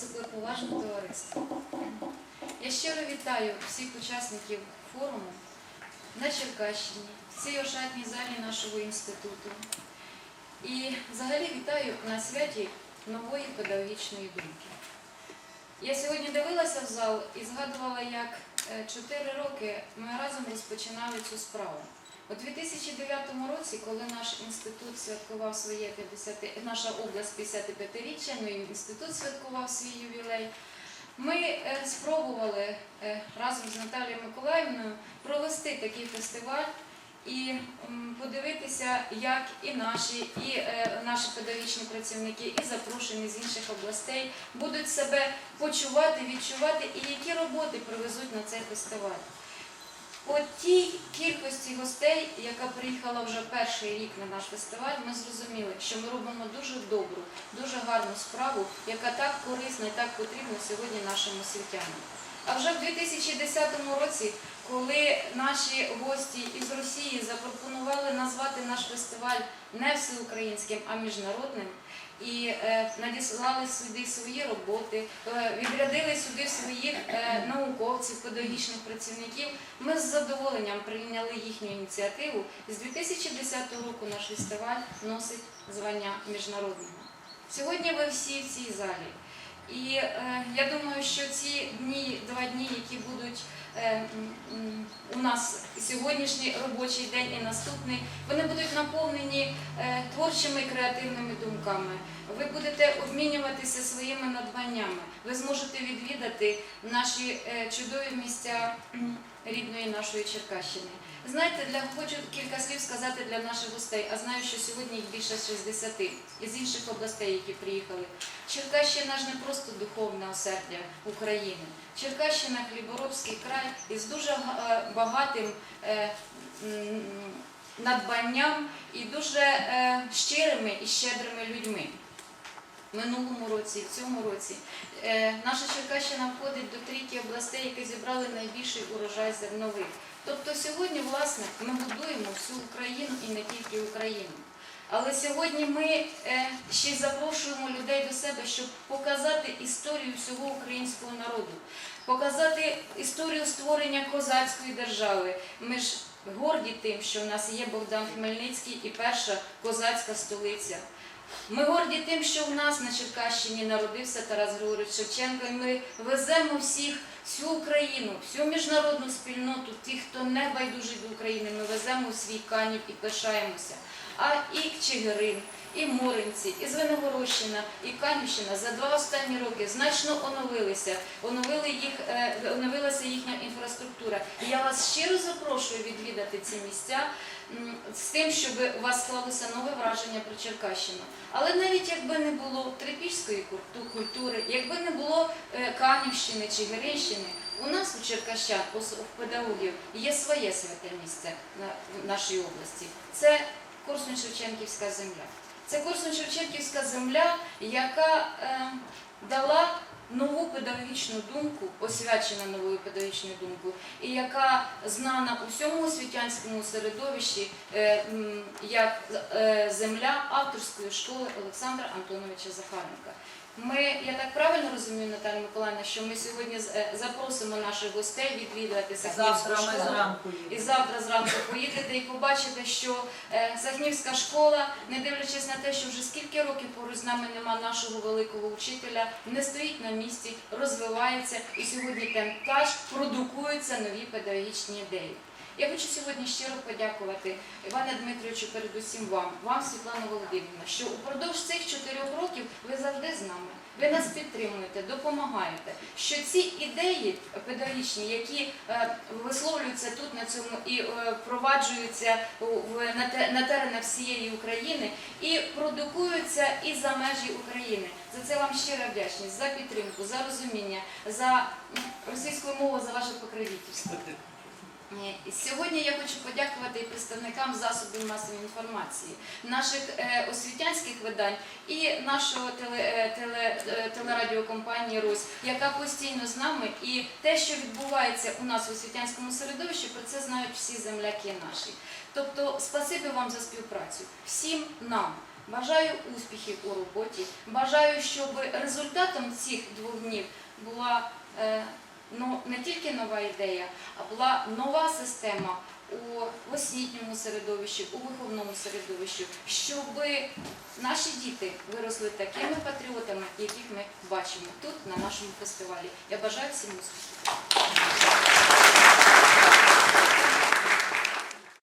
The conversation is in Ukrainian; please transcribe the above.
високоповажне товариство. Я щиро вітаю всіх учасників форуму на Черкащині, в цій ошатній залі нашого інституту. І взагалі вітаю на святі нової педагогічної думки. Я сьогодні дивилася в зал і згадувала, як е, чотири роки ми разом розпочинали цю справу. У 2009 році, коли наш інститут святкував своє 50, наша область 55-річчя, ну і інститут святкував свій ювілей, ми е, спробували е, разом з Наталією Миколаївною провести такий фестиваль і подивитися, як і наші, і е, наші педагогічні працівники, і запрошені з інших областей будуть себе почувати, відчувати, і які роботи привезуть на цей фестиваль. По тій кількості гостей, яка приїхала вже перший рік на наш фестиваль, ми зрозуміли, що ми робимо дуже добру, дуже гарну справу, яка так корисна і так потрібна сьогодні нашим освітянам. А вже в 2010 році, коли наші гості із Росії запропонували назвати наш фестиваль не всеукраїнським, а міжнародним, і е, надіслали сюди свої роботи, е, відрядили сюди своїх е, науковців, педагогічних працівників. Ми з задоволенням прийняли їхню ініціативу. З 2010 року наш фестиваль носить звання міжнародного. Сьогодні ви всі в цій залі. І е, я думаю, що ці дні, два дні, які будуть е, у нас сьогоднішній робочий день і наступний, вони будуть наповнені е, творчими і креативними думками. Ви будете обмінюватися своїми надбаннями. Ви зможете відвідати наші чудові місця рідної нашої Черкащини. Знаєте, для хочу кілька слів сказати для наших гостей, а знаю, що сьогодні їх більше 60 із інших областей, які приїхали. Черкащина ж не просто духовне осердя України. Черкащина хліборобський край із дуже е, багатим е, надбанням і дуже е, щирими і щедрими людьми. Минулому році, в цьому році наша Черкащина входить до трійки областей, які зібрали найбільший урожай зернових. Тобто сьогодні, власне, ми будуємо всю Україну і не тільки Україну. Але сьогодні ми е, ще й запрошуємо людей до себе, щоб показати історію всього українського народу, показати історію створення козацької держави. Ми ж горді тим, що в нас є Богдан Хмельницький і перша козацька столиця. Ми горді тим, що в нас на Черкащині народився Тарас Григорович Шевченко, і ми веземо всіх, всю Україну, всю міжнародну спільноту, тих, хто не байдужий до України, ми веземо у свій канів і пишаємося. А і Чигирин, і Моринці, і Звенигородщина, і Канівщина за два останні роки значно оновилися, оновили їх, е, оновилася їхня інфраструктура. І я вас щиро запрошую відвідати ці місця з тим, щоб у вас склалося нове враження про Черкащину. Але навіть якби не було трипільської культу- культури, якби не було е, Канівщини чи Гиринщини, у нас у Черкащан, ос- у педагогів, є своє святе місце в нашій області. Це Корсунь-Шевченківська земля. Це Корсунь-Шевченківська земля, яка е, дала нову педагогічну думку, освячена новою педагогічною думкою, і яка знана у всьому освітянському середовищі е, як е, земля авторської школи Олександра Антоновича Захаренка. Ми, я так правильно розумію, Наталя Миколаївна, що ми сьогодні е, запросимо наших гостей відвідувати Сахнівську Завтра ми школу. зранку І завтра зранку поїдете і побачите, що е, Сахнівська школа, не дивлячись на те, що вже скільки років поруч з нами нема нашого великого учителя, не стоїть на місці, розвивається і сьогодні там теж продукуються нові педагогічні ідеї. Я хочу сьогодні щиро подякувати Іване Дмитровичу, передусім вам, вам, Світлана Володимирівна, що упродовж цих чотирьох років ви завжди з нами. Ви нас підтримуєте, допомагаєте. Що ці ідеї педагогічні, які е, висловлюються тут на цьому і е, впроваджуються на теренах всієї України і продукуються і за межі України. За це вам щира вдячність, за підтримку, за розуміння, за м, російською мовою, за ваше покровительство. Сьогодні я хочу подякувати і представникам засобів масової інформації, наших е, освітянських видань і нашого теле, е, теле, е, телерадіокомпанії Русь, яка постійно з нами. І те, що відбувається у нас в освітянському середовищі, про це знають всі земляки наші. Тобто, спасибі вам за співпрацю. Всім нам бажаю успіхів у роботі. Бажаю, щоб результатом цих двох днів була ну, не тільки нова ідея, а була нова система у освітньому середовищі, у виховному середовищі, щоб наші діти виросли такими патріотами, яких ми бачимо тут, на нашому фестивалі. Я бажаю всім успіхів.